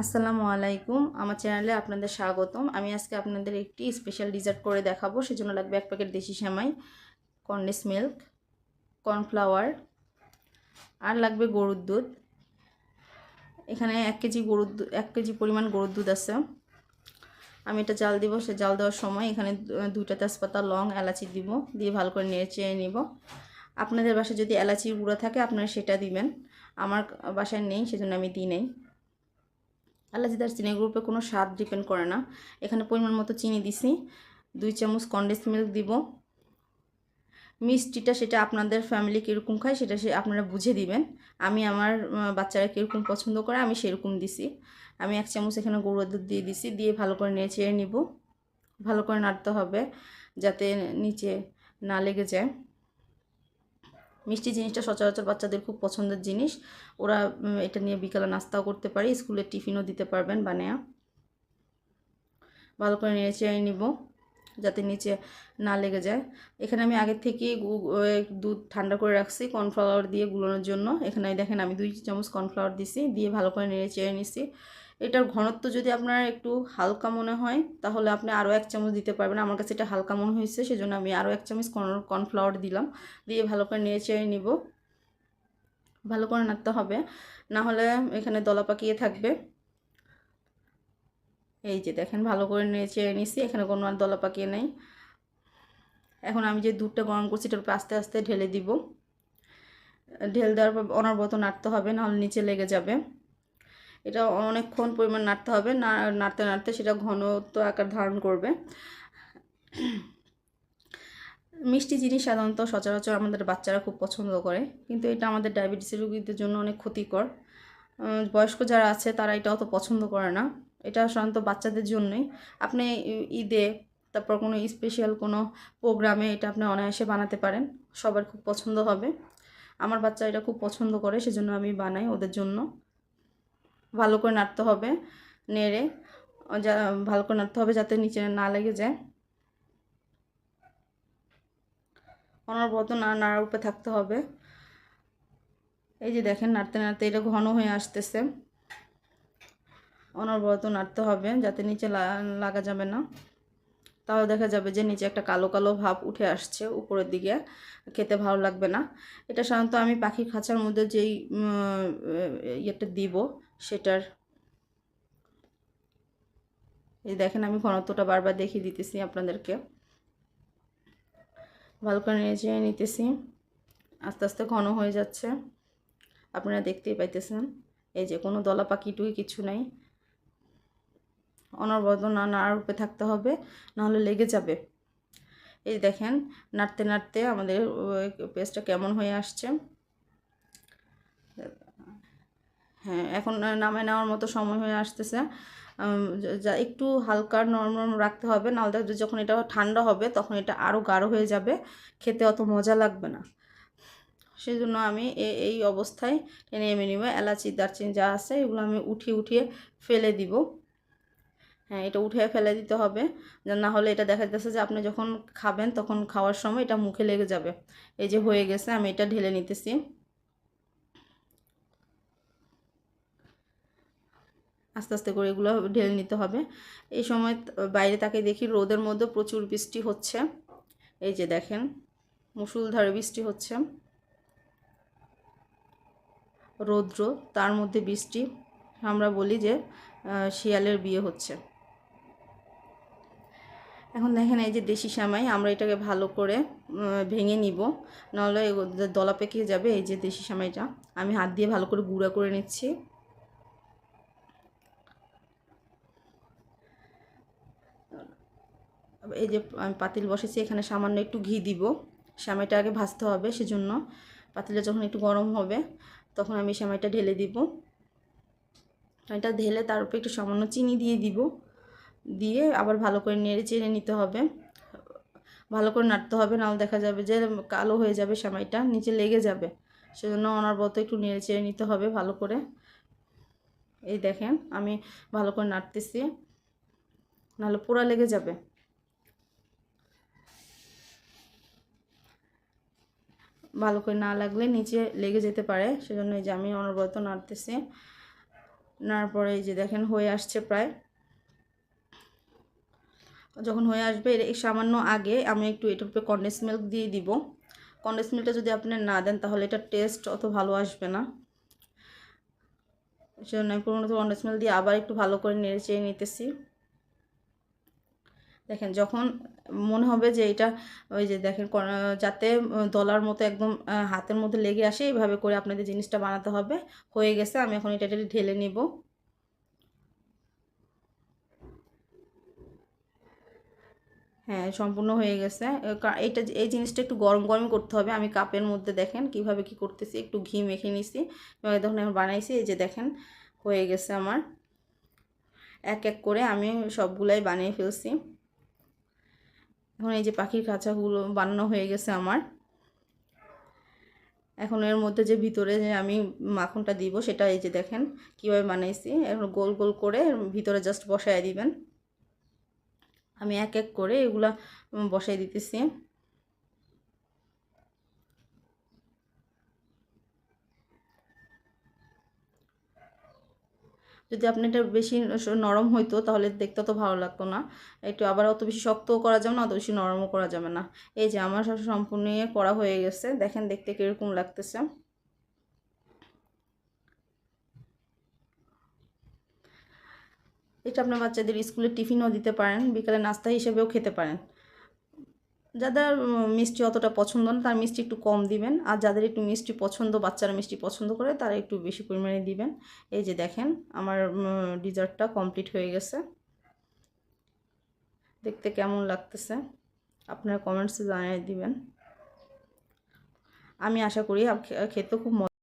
আসসালামু আলাইকুম। আমার চ্যানেলে আপনাদের স্বাগতম। আমি আজকে আপনাদের একটি স্পেশাল ডিজার্ট করে দেখাবো। সেজন্য লাগবে এক প্যাকেট দেশি সেমাই কন্ডেন্স মিল্ক কর্নফ্লাওয়ার আর লাগবে গরুর দুধ। এখানে এক কেজি গরুর দুধ এক কেজি পরিমাণ গরুর দুধ আছে। আমি এটা জাল দিব, সে জাল দেওয়ার সময় এখানে দুইটা তেজপাতা, লং, এলাচি দিব, দিয়ে ভালো করে নেড়ে চেয়ে নিব। আপনাদের বাসায় যদি এলাচির গুঁড়ো থাকে, আপনারা সেটা দিবেন। আমার বাসায় নেই, সেজন্য আমি দিই নেই। আল্লাজিদার চিনি গ্রুপে কোনো স্বাদ ডিপেন্ড করে না। এখানে পরিমাণ মতো চিনি দিছি। দুই চামচ কন্ডেন্স মিল্ক দিব। মিষ্টিটা সেটা আপনাদের ফ্যামিলি কীরকম খায় সেটা সে আপনারা বুঝে দিবেন। আমি আমার বাচ্চারা কীরকম পছন্দ করে আমি সেরকম দিছি। আমি এক চামচ এখানে গরুর দুধ দিয়ে দিছি। দিয়ে ভালো করে নিয়ে চেড়ে নিব। ভালো করে নাড়তে হবে যাতে নিচে না লেগে যায়। মিষ্টি জিনিসটা সচরাচর বাচ্চাদের খুব পছন্দের জিনিস। ওরা এটা নিয়ে বিকালে নাস্তাও করতে পারে স্কুলে টিফিনও দিতে পারবেন বানিয়ে। ভালো করে নেড়ে চেড়ে নিব, যাতে নিচে না লেগে যায়। এখানে আমি আগের থেকে দুধ ঠান্ডা করে রাখছি কর্নফ্লাওয়ার দিয়ে গুলোনোর জন্য। এখানে দেখেন আমি দুই চামচ কর্নফ্লাওয়ার দিছি, দিয়ে ভালো করে নেড়ে চেড়ে নিছি। এটার ঘনত্ব যদি আপনার একটু হালকা মনে হয়, তাহলে আপনি আরও এক চামচ দিতে পারবেন। আমার কাছে এটা হালকা মনে হয়েছে, সেজন্য আমি আরও এক চামচ কর্ন- কর্নফ্লাওয়ার দিলাম। দিয়ে ভালো করে নিয়ে চেড়ে নিব। ভালো করে নাড়তে হবে। না হলে এখানে দলা পাকিয়ে থাকবে। এই যে দেখেন, ভালো করে নিয়ে চেড়ে নিছি। এখানে কোনো আর দলা পাকিয়ে নেই। এখন আমি যে দুধটা গরম করছি, এটার উপর আস্তে আস্তে ঢেলে দিব। ঢেল দেওয়ার পর অনবরত নাড়তে হবে, নাহলে নিচে লেগে যাবে। এটা অনেকক্ষণ পরিমাণ নাড়তে হবে। না, নাড়তে নাড়তে সেটা ঘনত্ব আকার ধারণ করবে। মিষ্টি জিনিস সাধারণত সচরাচর আমাদের বাচ্চারা খুব পছন্দ করে, কিন্তু এটা আমাদের ডায়াবেটিস রোগীদের জন্য অনেক ক্ষতিকর। বয়স্ক যারা আছে তারা এটা অত পছন্দ করে না। এটা সাধারণত বাচ্চাদের জন্যই। আপনি ঈদে তারপর কোনো স্পেশাল কোনো প্রোগ্রামে এটা আপনি অনায়াসে বানাতে পারেন। সবার খুব পছন্দ হবে। আমার বাচ্চা এটা খুব পছন্দ করে, সেজন্য আমি বানাই ওদের জন্য। ভালো করে নাড়তে হবে, নেড়ে, যা, ভালো করে নাড়তে হবে যাতে নিচে না লেগে যায়। অনবরত না নাড়ার উপরে থাকতে হবে। এই যে দেখেন নাড়তে নাড়তে এটা ঘন হয়ে আসতেছে। অনবরত নাড়তে হবে যাতে নিচে লাগা যাবে না। তাহলে দেখা যাবে যে নিচে একটা কালো কালো ভাব উঠে আসছে উপরের দিকে, খেতে ভালো লাগবে না। এটা সাধারণত আমি পাখির খাঁচার মধ্যে যেই ইয়েটা দিব সেটার। এই দেখেন, আমি ঘনত্বটা বারবার দেখিয়ে দিতেছি আপনাদেরকে। ভালো করে নেড়ে নিতেছি। আস্তে আস্তে ঘন হয়ে যাচ্ছে। আপনারা দেখতেই পাইতেছেন, এই যে কোনো দলা পাখিটুই কিছু নাই। অনবরত না নাড়ার উপরে থাকতে হবে, নাহলে লেগে যাবে। এই দেখেন, নাড়তে নাড়তে আমাদের পেস্টটা কেমন হয়ে আসছে। হ্যাঁ এখন নামে নেওয়ার মতো সময় হয়ে আসতেছে। যা- একটু হালকা নরম রাখতে হবে, নাহলে যখন এটা ঠান্ডা হবে, তখন এটা আরও গাঢ় হয়ে যাবে, খেতে অত মজা লাগবে না। সেই জন্য আমি এই অবস্থায় টেনে এমে নিব, এলাচি, দারচিনি যা আছে, এগুলো আমি উঠিয়ে উঠিয়ে ফেলে দিব। হ্যাঁ এটা উঠে ফেলে দিতে হবে না হলে এটা দেখা যাচ্ছে যে আপনি যখন খাবেন, তখন খাওয়ার সময় এটা মুখে লেগে যাবে। এই যে হয়ে গেছে, আমি এটা ঢেলে নিতেছি। আস্তে আস্তে করে এগুলো ঢেলে নিতে হবে। এই সময় বাইরে তাকে দেখি রোদের মধ্যে প্রচুর বৃষ্টি হচ্ছে। এই যে দেখেন, মুসুলধারে বৃষ্টি হচ্ছে। রৌদ্র, তার মধ্যে বৃষ্টি। আমরা বলি যে শিয়ালের বিয়ে হচ্ছে। এখন দেখেন এই যে দেশি সামাই আমরা এটাকে ভালো করে ভেঙে নিব। নাহলে দলা পেকে যাবে এই যে দেশি সামাইটা আমি হাত দিয়ে ভালো করে গুঁড়া করে নিচ্ছি। এই যে আমি পাতিল বসেছি, এখানে সামান্য একটু ঘি দিব। সামাইটা আগে ভাজতে হবে, সেজন্য। পাতিলটা যখন একটু গরম হবে, তখন আমি সামাইটা ঢেলে দিব। এটা ঢেলে তার উপরে একটু সামান্য চিনি দিয়ে দিব। দিয়ে আবার ভালো করে নেড়ে চেড়ে নিতে হবে। ভালো করে নাড়তে হবে, নাহলে দেখা যাবে যে কালো হয়ে যাবে সামাইটা, নিচে লেগে যাবে। সেজন্য অনবরত একটু নেড়ে চেড়ে নিতে হবে ভালো করে। এই দেখেন, আমি ভালো করে নাড়তেছি। নাহলে পোড়া লেগে যাবে। ভালো করে না লাগলে নিচে লেগে যেতে পারে। সেজন্য এই যে আমি অনবরত নাড়তেছি। নেওয়ার পরে এই যে দেখেন হয়ে আসছে প্রায়। যখন হয়ে আসবে, এর সামান্য আগে আমি একটু এটার উপরে কন্ডেন্স মিল্ক দিয়ে দিব। কন্ডেন্স মিল্কটা যদি আপনি না দেন, তাহলে এটা টেস্ট অত ভালো আসবে না। সেজন্য পুরোনো কন্ডেন্স মিল্ক দিয়ে আবার একটু ভালো করে নেড়ে চেয়ে নিতেছি। দেখেন যখন মনে হবে যে এটা ওই যে দেখেন যাতে দলার মতো একদম হাতের মধ্যে লেগে আসে এইভাবে করে আপনাদের জিনিসটা বানাতে হবে। হয়ে গেছে, আমি এখন এটা এটা ঢেলে নিব। হ্যাঁ সম্পূর্ণ হয়ে গেছে। এটা এই জিনিসটা একটু গরম গরম করতে হবে। আমি কাপের মধ্যে দেখেন কীভাবে কি করতেছি, একটু ঘি মেখে নিছি। দেখুন আমি বানাইছি, এই যে দেখেন হয়ে গেছে আমার। এক এক করে আমি সবগুলাই বানিয়ে ফেলছি। এখন এই যে পাখির খাঁচাগুলো বানানো হয়ে গেছে আমার। এখন এর মধ্যে যে ভিতরে যে আমি মাখনটা দিব, সেটা এই যে দেখেন কীভাবে বানাইছি। এখন গোল গোল করে ভিতরে জাস্ট বসায় দিবেন। আমি এক এক করে এগুলা বসাই দিতেছি। যদি আপনি এটা বেশি নরম হইতো, তাহলে দেখতে তো ভালো লাগতো না। একটু আবার অত বেশি শক্তও করা যাবে না, অত বেশি নরমও করা যাবে না। এই যে আমার সম্পূর্ণ ইয়ে করা হয়ে গেছে, দেখেন দেখতে কীরকম লাগতেছে। এটা আপনার বাচ্চাদের স্কুলে টিফিনও দিতে পারেন, বিকালে নাস্তা হিসেবেও খেতে পারেন। যাদের মিষ্টি অতটা পছন্দ না, তার মিষ্টি একটু কম দিবেন। আর যাদের একটু মিষ্টি পছন্দ, বাচ্চারা মিষ্টি পছন্দ করে, তারা একটু বেশি পরিমাণে দিবেন। এই যে দেখেন, আমার ডিজার্টটা কমপ্লিট হয়ে গেছে। দেখতে কেমন লাগতেছে? আপনারা কমেন্টসে জানিয়ে দিবেন। আমি আশা করি খেতে খুব